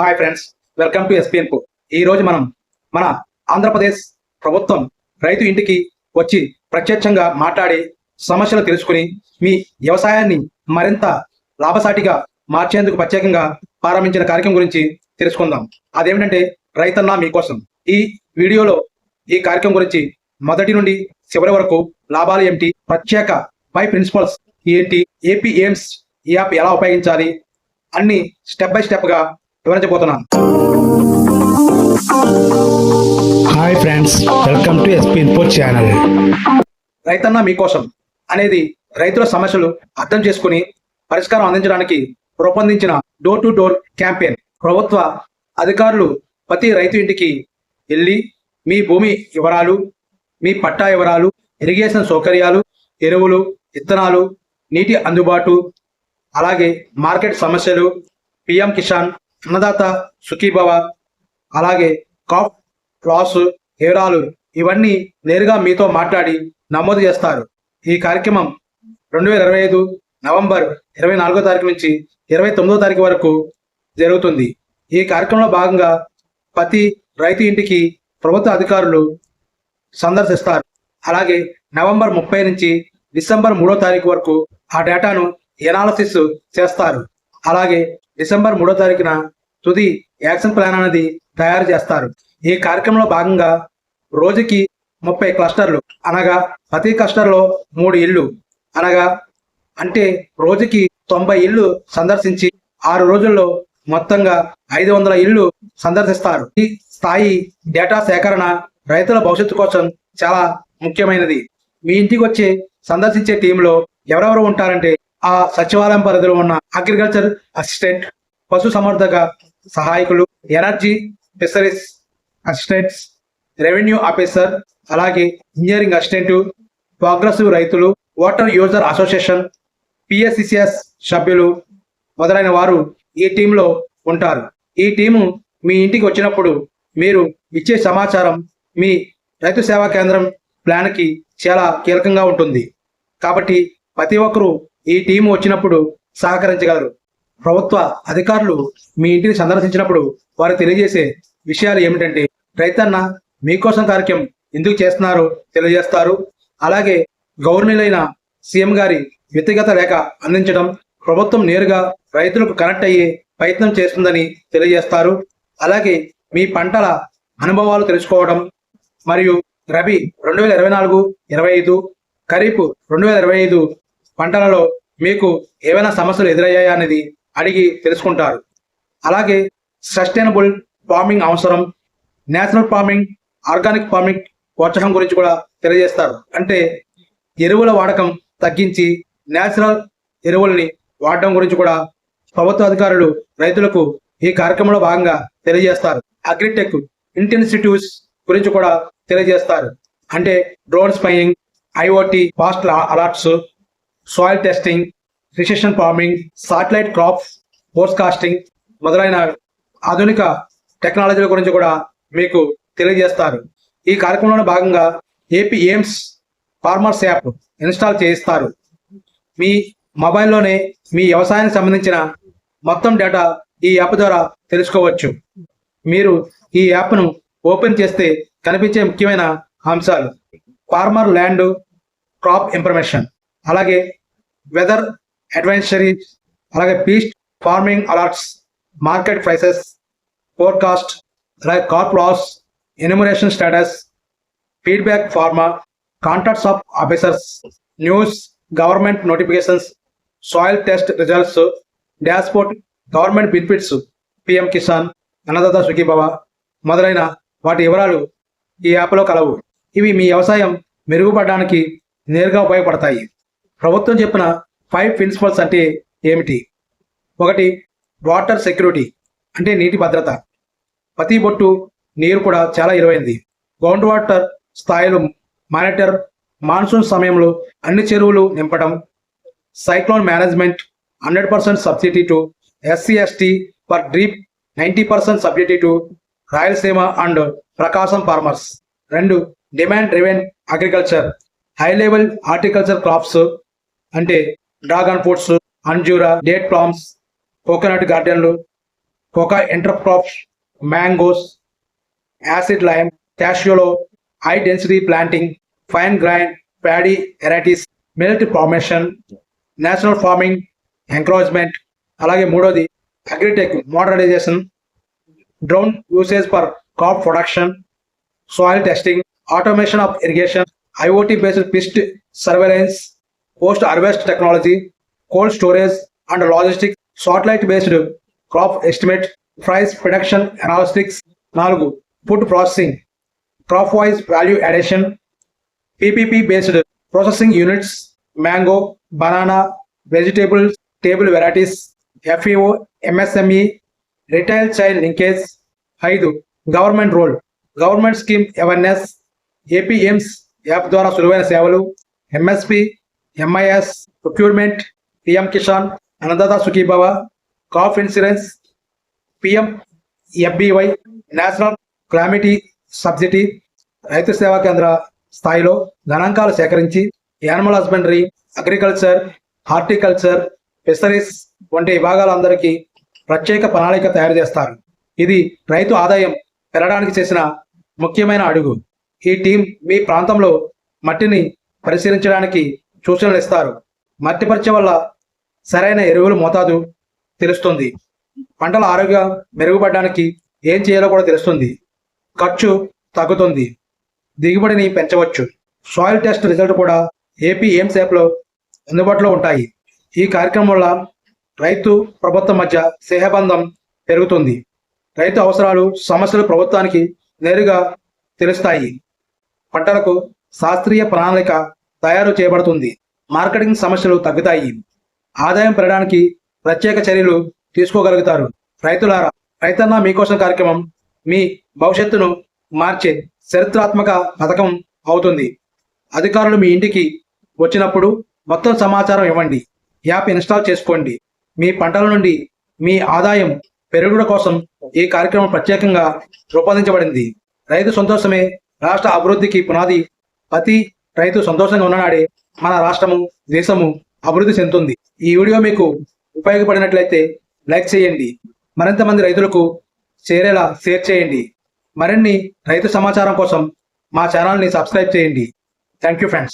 Hi friends welcome to SPN కో ఈ రోజు మనం మన ఆంధ్రప్రదేశ్ ప్రభుత్వం రైతు ఇంటికి వచ్చి ప్రత్యక్షంగా మాట్లాడి సమస్యలు తెలుసుకుని మీ వ్యవసాయాన్ని మరింత లాభసాటిగా మార్చేందుకు ప్రత్యేకంగా ప్రారంభించిన కార్యక్రమం గురించి తెలుసుకుందాం. అదేమిటంటే రైతన్నా మీకోసం. ఈ వీడియోలో ఈ కార్యక్రమం గురించి మొదటి నుండి చివరి వరకు లాభాలు ఏమిటి ప్రత్యేక బై ప్రిన్సిపల్స్ ఏంటి ఏపీ ఎయిమ్స్ ఈ యాప్ ఎలా ఉపయోగించాలి అన్ని స్టెప్ బై స్టెప్గా వివరించబోతున్నాను. Hi friends welcome to SP info channel రైతన్న మీకోసం అనేది రైతుల సమస్యలు అర్థం చేసుకుని పరిష్కారం అందించడానికి రూపొందించిన డోర్ టు డోర్ క్యాంపెయిన్ ప్రభుత్వ అధికారులు ప్రతి రైతు ఇంటికి వెళ్ళి మీ భూమి వివరాలు మీ పట్టా వివరాలు ఇరిగేషన్ సౌకర్యాలు ఎరువులు విత్తనాలు నీటి అందుబాటు అలాగే మార్కెట్ సమస్యలు పిఎం కిసాన్ అన్నదాత సుఖీభవ అలాగే కాప్ క్లాస్ వివరాలు ఇవన్నీ నేరుగా మీతో మాట్లాడి నమోదు చేస్తారు. ఈ కార్యక్రమం రెండు వేల ఇరవై ఐదు నవంబర్ ఇరవై నాలుగో తారీఖు నుంచి ఇరవై తొమ్మిదో తారీఖు వరకు జరుగుతుంది. ఈ కార్యక్రమంలో భాగంగా ప్రతి రైతు ఇంటికి ప్రభుత్వ అధికారులు సందర్శిస్తారు. అలాగే నవంబర్ ముప్పై నుంచి డిసెంబర్ మూడో తారీఖు వరకు ఆ డేటాను ఎనాలసిస్ చేస్తారు. అలాగే డిసెంబర్ మూడో తారీఖున తుది యాక్షన్ ప్లాన్ అనేది తయారు చేస్తారు. ఈ కార్యక్రమంలో భాగంగా రోజుకి ముప్పై క్లస్టర్లు అనగా ప్రతి క్లస్టర్లో మూడు ఇళ్ళు అనగా అంటే రోజుకి తొంభై ఇళ్ళు సందర్శించి ఆరు రోజుల్లో మొత్తంగా ఐదు వందల ఇళ్ళు సందర్శిస్తారు. ఈ స్థాయి డేటా సేకరణ రైతుల భవిష్యత్తు కోసం చాలా ముఖ్యమైనది. మీ ఇంటికి వచ్చే సందర్శించే టీంలో ఎవరెవరు ఉంటారంటే ఆ సచివాలయం పరిధిలో ఉన్న అగ్రికల్చర్ అసిస్టెంట్ పశు సమర్థక సహాయకులు energy fisheries assistants revenue officer అలాగే ఇంజనీరింగ్ అసిస్టెంట్ ప్రోగ్రెసివ్ రైతులు వాటర్ యూజర్ అసోసియేషన్ పిఎస్సిసిఎస్ సభ్యులు మొదలైన వారు ఈ టీంలో ఉంటారు. ఈ టీము మీ ఇంటికి వచ్చినప్పుడు మీరు ఇచ్చే సమాచారం మీ రైతు సేవా కేంద్రం ప్లాన్కి చాలా కీలకంగా ఉంటుంది. కాబట్టి ప్రతి ఒక్కరూ ఈ టీం వచ్చినప్పుడు సహకరించగలరు. ప్రభుత్వ అధికారులు మీ ఇంటిని సందర్శించినప్పుడు వారు తెలియజేసే విషయాలు ఏమిటంటే రైతన్న మీకోసం కార్యక్రమం ఎందుకు చేస్తున్నారో? తెలియజేస్తారు. అలాగే గవర్నీలైన సీఎం గారి వ్యక్తిగత రేఖ అందించడం ప్రభుత్వం నేరుగా రైతులకు కనెక్ట్ అయ్యే ప్రయత్నం చేస్తుందని తెలియజేస్తారు. అలాగే మీ పంటల అనుభవాలు తెలుసుకోవడం మరియు రబీ రెండు వేల ఇరవై నాలుగు ఇరవై ఐదు ఖరీఫ్ రెండు వేల ఇరవై ఐదు పంటలలో మీకు ఏవైనా సమస్యలు ఎదురయ్యాయా అనేది అడిగి తెలుసుకుంటారు. అలాగే సస్టైనబుల్ ఫార్మింగ్ అవసరం నేచురల్ ఫార్మింగ్ ఆర్గానిక్ ఫార్మింగ్ ప్రోత్సాహం గురించి కూడా తెలియజేస్తారు. అంటే ఎరువుల వాడకం తగ్గించి నేచురల్ ఎరువుల్ని వాడడం గురించి కూడా ప్రభుత్వ అధికారులు రైతులకు ఈ కార్యక్రమంలో భాగంగా తెలియజేస్తారు. అగ్రిటెక్ ఇంటెన్సిటివ్స్ గురించి కూడా తెలియజేస్తారు. అంటే drone spraying IoT fast alerts soil testing precision farming satellite crops forecasting మొదలైన ఆధునిక టెక్నాలజీల గురించి కూడా మీకు తెలియజేస్తారు. ఈ కార్యక్రమంలో భాగంగా AP AIMS farmers app install చేయిస్తారు. మీ మొబైల్లోనే మీ వ్యవసాయానికి సంబంధించిన మొత్తం డేటా ఈ యాప్ ద్వారా తెలుసుకోవచ్చు. మీరు ఈ యాప్ను ఓపెన్ చేస్తే కనిపించే ముఖ్యమైన అంశాలు. ఫార్మర్ ల్యాండ్ క్రాప్ ఇన్ఫర్మేషన్ అలాగే వెదర్ అడ్వెంచరీస్ అలాగే pest farming alerts market prices forecast అలాగే crop loss enumeration status feedback farmer contacts of officers news government notifications soil test results dashboard government benefits PM Kisan Annadata Sukhibhava మొదలైన వాటి వివరాలు ఈ యాప్లో కలవు. ఇవి మీ వ్యవసాయం మెరుగుపడడానికి నేరుగా ఉపయోగపడతాయి. ప్రభుత్వం చెప్పిన ఫైవ్ ప్రిన్సిపల్స్ అంటే ఏమిటి? ఒకటి వాటర్ సెక్యూరిటీ అంటే నీటి భద్రత. ప్రతి బొట్టు నీరు కూడా చాలా ఇరువైంది. గ్రౌండ్ వాటర్ స్థాయిలు మానిటర్ మాన్సూన్ సమయంలో అన్ని చెరువులు నింపడం cyclone management hundred percent subsidy to SC ST for drip ninety percent subsidy to Rayalaseema and Prakasam farmers రెండు demand driven agriculture high level horticulture crops అంటే డ్రాగన్ ఫ్రూట్స్ అంజూరా date palms coconut గార్డెన్లు cocoa intercrops mangoes acid lime క్యాషియోలో high density planting fine grain paddy varieties millet formation natural farming encouragement అలాగే మూడోది agritech modernization drone usage for crop production soil testing automation of irrigation IOT based pest surveillance post harvest technology cold storage and logistics satellite based crop estimate price production analytics నాలుగు food processing crop wise value addition PPP based processing units mango banana vegetables table varieties FEO MSME retail child linkage ఐదు government role government scheme awareness APMS app ద్వారా సులువైన సేవలు MSP MIS procurement PM Kisan Annadata Sukhibhava crop insurance PM FBY national calamity subsidy రైతు సేవా కేంద్ర స్థాయిలో గణాంకాలు సేకరించి animal husbandry agriculture horticulture fisheries వంటి విభాగాలందరికీ ప్రత్యేక ప్రణాళిక తయారు చేస్తారు. ఇది రైతు ఆదాయం పెరగడానికి చేసిన ముఖ్యమైన అడుగు. ఈ టీం మీ ప్రాంతంలో మట్టిని పరిశీలించడానికి సూచనలు ఇస్తారు మట్టి పరీక్ష వల్ల సరైన ఎరువుల మోతాదు తెలుస్తుంది. పంటల ఆరోగ్యం మెరుగుపడడానికి ఏం చేయాలో కూడా తెలుస్తుంది. ఖర్చు తగ్గుతుంది. దిగుబడిని పెంచవచ్చు. సాయిల్ టెస్ట్ రిజల్ట్ కూడా ఏపీ ఎయిమ్స్ యాప్లో అందుబాటులో ఉంటాయి. ఈ కార్యక్రమం వల్ల రైతు ప్రభుత్వం మధ్య స్నేహబంధం పెరుగుతుంది. రైతు అవసరాలు సమస్యలు ప్రభుత్వానికి నేరుగా తెలుస్తాయి. పంటలకు శాస్త్రీయ ప్రణాళిక తయారు చేయబడుతుంది. మార్కెటింగ్ సమస్యలు తగ్గుతాయి. ఆదాయం పెరగడానికి ప్రత్యేక చర్యలు తీసుకోగలుగుతారు. రైతులారా రైతన్న మీకోసం కార్యక్రమం మీ భవిష్యత్తును మార్చే చరిత్రాత్మక పథకం అవుతుంది. అధికారులు మీ ఇంటికి వచ్చినప్పుడు మొత్తం సమాచారం ఇవ్వండి. యాప్ ఇన్స్టాల్ చేసుకోండి. మీ పంటల నుండి మీ ఆదాయం పెరుగుట కోసం ఈ కార్యక్రమం ప్రత్యేకంగా రూపొందించబడింది. రైతు సంతోషమే రాష్ట్ర అభివృద్ధికి పునాది. ప్రతి రైతు సంతోషంగా ఉన్ననాడే మన రాష్ట్రము దేశము అభివృద్ధి చెందుతుంది. ఈ వీడియో మీకు ఉపయోగపడినట్లయితే లైక్ చేయండి. మరింత మంది రైతులకు చేరేలా షేర్ చేయండి. మరిన్ని రైతు సమాచారం కోసం మా ఛానల్ని సబ్స్క్రైబ్ చేయండి. Thank you friends.